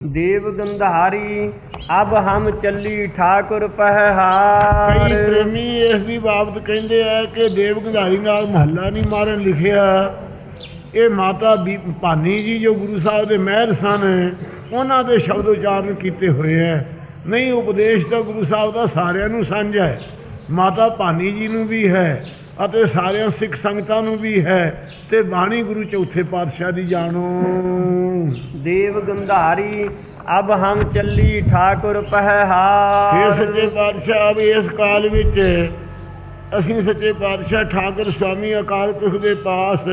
ਦੇਵ ਗੰਧਾਰੀ ਅਬ ਹਮ ਚੱਲੀ ਠਾਕੁਰ ਪਹਿਹਾਰ ਕਈ ਪ੍ਰੇਮੀ ਇਸ ਦੀ ਬਾਬਤ ਕਹਿੰਦੇ ਆ ਕਿ ਦੇਵ ਗੰਧਾਰੀ ਨਾਲ ਮਹੱਲਾ ਨਹੀਂ ਮਾਰਨ ਲਿਖਿਆ। ਇਹ ਮਾਤਾ ਭਾਨੀ ਜੀ ਜੋ ਗੁਰੂ ਸਾਹਿਬ ਦੇ ਮਹਿਲ ਸਨ ਉਹਨਾਂ ਦੇ ਸ਼ਬਦ ਉਚਾਰਨ ਕੀਤੇ ਹੋਏ ਐ। ਨਹੀਂ ਉਪਦੇਸ਼ ਤਾਂ ਗੁਰੂ ਸਾਹਿਬ ਦਾ ਸਾਰਿਆਂ ਨੂੰ ਸਾਂਝਾ ਹੈ ਮਾਤਾ ਭਾਨੀ ਜੀ ਨੂੰ ਵੀ ਹੈ। ਅਤੇ ਸਾਰਿਆਂ ਸਿੱਖ ਸੰਗਤਾਂ ਨੂੰ ਵੀ ਹੈ ਤੇ ਬਾਣੀ ਗੁਰੂ ਚੌਥੇ ਪਾਤਸ਼ਾਹ ਦੀ ਜਾਣੋ। ਦੇਵ ਗੰਧਾਰੀ ਅਬ ਹਮ ਚੱਲੀ ਠਾਕੁਰ ਪਹਿਹਾ ਇਸ ਸੱਚੇ ਪਾਤਸ਼ਾਹ ਅਬ ਇਸ ਕਾਲ ਵਿੱਚ ਅਸੀਂ ਸੱਚੇ ਪਾਤਸ਼ਾਹ ਠਾਕੁਰ ਸਵਾਮੀ ਅਕਾਲ ਪੁਰਖ ਦੇ ਪਾਸ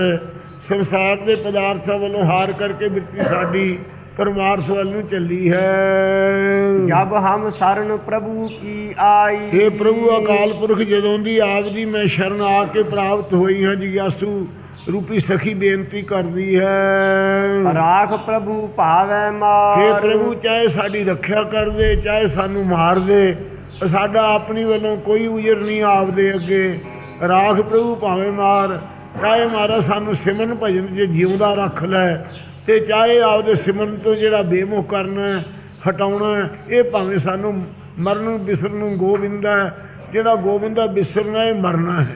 ਸੰਸਾਰ ਦੇ ਪਦਾਰਥਾਂ ਵੱਲੋਂ ਹਾਰ ਕਰਕੇ ਬਿਰਤੀ ਸਾਡੀ ਪਰਮਾਰ ਸਵਾਲ ਨੂੰ ਚੱਲੀ ਹੈ। ਜਬ ਹਮ ਸਰਨ ਪ੍ਰਭੂ ਕੀ ਆਈ? हे ਪ੍ਰਭੂ ਅਕਾਲ ਪੁਰਖ ਜਦੋਂ ਦੀ ਆਪ ਦੀ ਮੈਂ ਸ਼ਰਨ ਆ ਕੇ ਪ੍ਰਾਪਤ ਹੋਈ ਹਾਂ ਜੀ ਆਸੂ ਰੂਪੀ ਸਖੀ ਬੇਨਤੀ ਕਰਦੀ ਹੈ। ਰਾਖ ਪ੍ਰਭੂ ਭਾਵੈ ਮਾਰ। हे ਪ੍ਰਭੂ ਚਾਹੇ ਸਾਡੀ ਰੱਖਿਆ ਕਰ ਦੇ ਚਾਹੇ ਸਾਨੂੰ ਮਾਰ ਦੇ ਸਾਡਾ ਆਪਣੀ ਵੱਲੋਂ ਕੋਈ ਉਜਰ ਨਹੀਂ ਆਪਦੇ ਅੱਗੇ। ਰਾਖ ਪ੍ਰਭੂ ਭਾਵੇਂ ਮਾਰ ਚਾਹੇ ਮਾਰਾ ਸਾਨੂੰ ਸਿਮਨ ਭਜਨ ਜੇ ਜਿਉਂਦਾ ਰੱਖ ਲੈ ਤੇ ਚਾਹੇ ਆਪਦੇ ਸਿਮਰਨ ਤੋਂ ਜਿਹੜਾ ਬੇਮੁਖ ਕਰਨਾ ਹਟਾਉਣਾ ਇਹ ਭਾਵੇਂ ਸਾਨੂੰ ਮਰਨ ਬਿਸਰਨ ਨੂੰ ਗੋਬਿੰਦ ਹੈ। ਜਿਹੜਾ ਗੋਬਿੰਦ ਦਾ ਬਿਸਰਨਾ ਹੈ, ਮਰਨਾ ਹੈ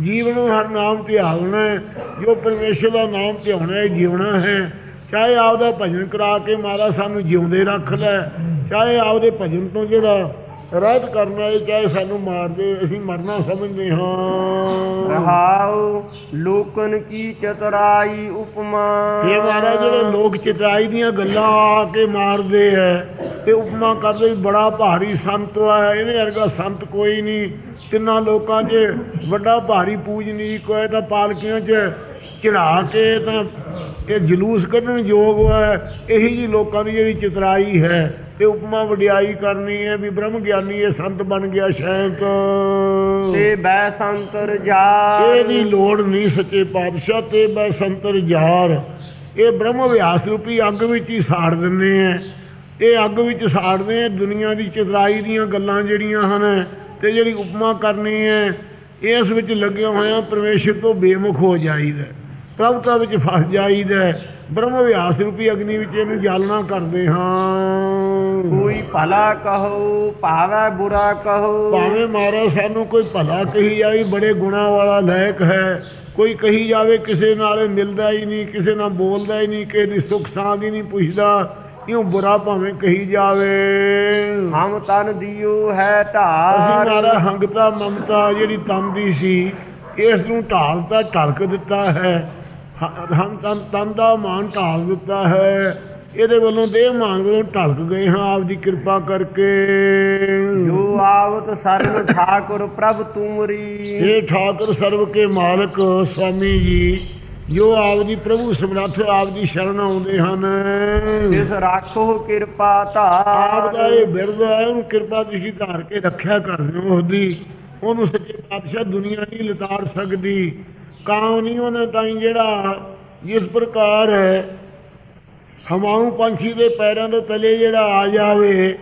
ਜੀਵਨ ਨੂੰ ਹਰ ਨਾਮ ਧਿਆਉਣਾ ਹੈ, ਜੋ ਪਰਮੇਸ਼ਰ ਦਾ ਨਾਮ ਧਿਆਉਣਾ ਹੈ ਜੀਵਣਾ ਹੈ ਚਾਹੇ ਆਪਦਾ ਭਜਨ ਕਰਾ ਕੇ ਮਾਰਾ ਸਾਨੂੰ ਜਿਉਂਦੇ ਰੱਖ ਲੈ, ਚਾਹੇ ਆਪਦੇ ਭਜਨ ਤੋਂ ਜਿਹੜਾ ਰਹਿਤ ਕਰਨਾ ਇਹ ਚਾਹੇ ਸਾਨੂੰ ਮਾਰਦੇ ਅਸੀਂ ਮਰਨਾ ਸਮਝਦੇ ਹਾਂ। ਰਹਾਉ ਲੋਕਨ ਕੀ ਚਤਰਾਈ ਉਪਮਾ। ਇਹ ਮਾਰਾ ਜਿਹੜੇ ਲੋਕ ਚਤਰਾਈ ਦੀਆਂ ਗੱਲਾਂ ਆ ਕੇ ਮਾਰਦੇ ਐ ਤੇ ਉਪਮਾ ਕਰਦੇ ਬੜਾ ਭਾਰੀ ਸੰਤ ਆ ਇਹਦੇ ਵਰਗਾ ਸੰਤ ਕੋਈ ਨਹੀਂ। ਕਿੰਨਾ ਲੋਕਾਂ 'ਚ ਵੱਡਾ ਭਾਰੀ ਪੂਜਨੀ ਕੋਈ ਤਾਂ ਪਾਲਕੀਆਂ 'ਚ ਚੜਾ ਕੇ ਤਾਂ ਇਹ ਜਲੂਸ ਕੱਢਣ ਯੋਗ ਹੈ। ਇਹੀ ਜੀ ਲੋਕਾਂ ਦੀ ਜਿਹੜੀ ਚਤਰਾਈ ਹੈ। ਤੇ ਉਪਮਾ ਵਡਿਆਈ ਕਰਨੀ ਹੈ ਵੀ ਬ੍ਰਹਮ ਗਿਆਨੀ ਇਹ ਸੰਤ ਬਣ ਗਿਆ ਸ਼ੈਂਕ। ਤੇ ਬੈ ਸੰਤਰ ਇਹ ਜਾ ਦੀ ਲੋੜ ਨਹੀਂ ਸੱਚੇ ਪਾਤਸ਼ਾਹ ਤੇ ਬੈ ਸੰਤਰ ਜਾਰ। ਇਹ ਬ੍ਰਹਮ ਅਭਿਆਸ ਰੂਪੀ ਅੱਗ ਵਿੱਚ ਹੀ ਸਾੜ ਦਿੰਦੇ ਆ ਇਹ ਅੱਗ ਵਿੱਚ ਸਾੜਦੇ ਆ ਦੁਨੀਆ ਦੀ ਚਤਰਾਈ ਦੀਆਂ ਗੱਲਾਂ ਜਿਹੜੀਆਂ ਹਨ ਤੇ ਜਿਹੜੀ ਉਪਮਾ ਕਰਨੀ ਹੈ ਇਸ ਵਿੱਚ ਲੱਗਿਆ ਹੋਇਆ ਪਰਮੇਸ਼ਰ ਤੋਂ ਬੇਮੁਖ ਹੋ ਜਾਈਦਾ। ਪ੍ਰਭਤਾ ਵਿੱਚ ਫਸ ਜਾਈਦਾ ਬ੍ਰਹਮ ਅਭਿਆਸ ਰੂਪੀ ਅਗਨੀ ਵਿੱਚ ਇਹਨੂੰ ਜਾਲਣਾ ਕਰਦੇ ਹਾਂ। ਕੋਈ ਭਲਾ ਕਹੋ ਭਾਵੇਂ ਬੁਰਾ ਕਹੋ। ਭਾਵੇਂ ਮਾਰਾ ਸਾਨੂੰ ਕੋਈ ਭਲਾ ਕਹੀ ਜਾਵੇ ਬੜੇ ਗੁਣਾ ਵਾਲਾ ਲਾਇਕ ਹੈ। ਕੋਈ ਕਹੀ ਜਾਵੇ ਕਿਸੇ ਨਾਲ ਮਿਲਦਾ ਹੀ ਨਹੀਂ ਕਿਸੇ ਨਾਲ ਬੋਲਦਾ ਹੀ ਨਹੀਂ ਕਿਸੇ ਦੀ ਸੁੱਖ ਸਾਂਦ ਹੀ ਨਹੀਂ ਪੁੱਛਦਾ। ਇਉਂ ਬੁਰਾ ਭਾਵੇਂ ਕਹੀ ਜਾਵੇ। ਹਮ ਤਨ ਦਿਓ ਹੈ ਅਸੀਂ ਢਾਰ ਮਾਰਾ ਹੰਗਤਾ ਮਮਤਾ ਜਿਹੜੀ ਤਨ ਦੀ ਸੀ ਇਸ ਨੂੰ ਢਾਲਤਾ ਢਲਕ ਦਿੱਤਾ ਹ- ਹਮ ਤਨ ਤਨ ਦਾ ਮਾਨ ਢਾਲ ਦਿੱਤਾ ਹੈ। ਇਹਦੇ ਵੱਲੋਂ ਦੇਹ ਮਾਨ ਵੱਲੋਂ ਢਲਕ ਗਏ ਹਾਂ ਆਪ ਦੀ ਕਿਰਪਾ ਕਰਕੇ। ਜੋ ਆਵਤ ਸਰਨ ਠਾਕੁਰ ਪ੍ਰਭ ਤੁਮਰੀ हे ਠਾਕੁਰ ਸਰਬ ਕੇ ਮਾਲਕ ਸਵਾਮੀ ਜੀ ਜੋ ਆਪ ਦੀ ਪ੍ਰਭੂ ਸਮਰੱਥ ਆਪ ਦੀ ਸ਼ਰਨ ਆਉਂਦੇ ਹਨ। ਜਿਸ ਰਾਖੋ ਕਿਰਪਾ ਆਪ ਦਾ ਧਾਰ ਇਹ ਬਿਰਦ ਹੈ ਉਹਨੂੰ ਕਿਰਪਾ ਤੁਸੀਂ ਧਾਰ ਕੇ ਰੱਖਿਆ ਕਰਦੇ ਹੋ ਉਹਦੀ। ਉਹਨੂੰ ਸੱਚੇ ਪਾਤਸ਼ਾਹ ਦੁਨੀਆ ਨਹੀਂ ਲਤਾੜ ਸਕਦੀ। ਕਾਂ ਨਹੀਂ ਉਹਨੇ ਤਾਂ ਜਿਹੜਾ ਜਿਸ ਪ੍ਰਕਾਰ ਹਮਾਉ ਪੰਛੀ ਦੇ ਪੈਰਾਂ ਦੇ ਤਲੇ ਜਿਹੜਾ ਆ ਜਾਵੇ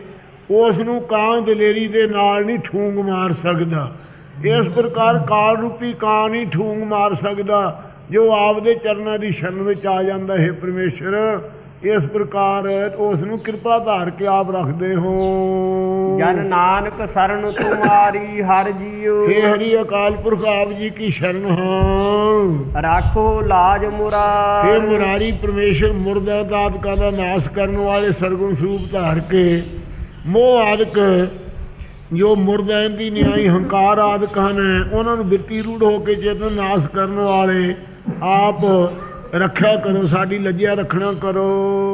ਉਸ ਨੂੰ ਕਾਂ ਦਲੇਰੀ ਦੇ ਨਾਲ ਨਹੀਂ ਠੂੰਗ ਮਾਰ ਸਕਦਾ। ਇਸ ਪ੍ਰਕਾਰ ਕਾਲ ਰੂਪੀ ਕਾਂ ਨਹੀਂ ਠੂੰਗ ਮਾਰ ਸਕਦਾ, ਜੋ ਆਪਦੇ ਚਰਨਾਂ ਦੀ ਸ਼ਰਨ ਵਿੱਚ ਆ ਜਾਂਦਾ ਹੈ ਪਰਮੇਸ਼ਰ। ਇਸ ਪ੍ਰਕਾਰ ਉਸ ਨੂੰ ਕਿਰਪਾ ਧਾਰ ਕੇ ਆਪ ਰੱਖਦੇ ਹੋ। ਜਨ ਨਾਨਕ ਸਰਨ ਤੁਮਾਰੀ ਹਰ ਜੀਉ। हे ਹਰੀ ਅਕਾਲ ਪੁਰਖ ਆਪ ਜੀ ਕੀ ਸ਼ਰਨ ਹਾਂ? ਰਾਖੋ ਲਾਜ ਮੁਰਾ हे ਮੁਰਾਰੀ ਪਰਮੇਸ਼ਰ ਮੁਰਦਾ ਦਾਤਕਾਂ ਦਾ ਨਾਸ਼ ਕਰਨ ਵਾਲੇ ਸਰਗੁਣ ਸਰੂਪ ਧਾਰ ਕੇ। ਮੋਹ ਆਦਿਕ ਜੋ ਮੁਰਦਿਆਂ ਦੀ ਨਿਆਈ ਹੰਕਾਰ ਆਦਿਕ ਹਨ ਉਹਨਾਂ ਨੂੰ ਬਿਰਤੀ ਰੂੜ ਹੋ ਕੇ ਚੇਤਨ ਨਾਸ਼ ਕਰਨ ਵਾਲੇ ਆਪ ਰੱਖਿਆ ਕਰੋ ਸਾਡੀ ਲੱਜਿਆ ਰੱਖਣਾ ਕਰੋ।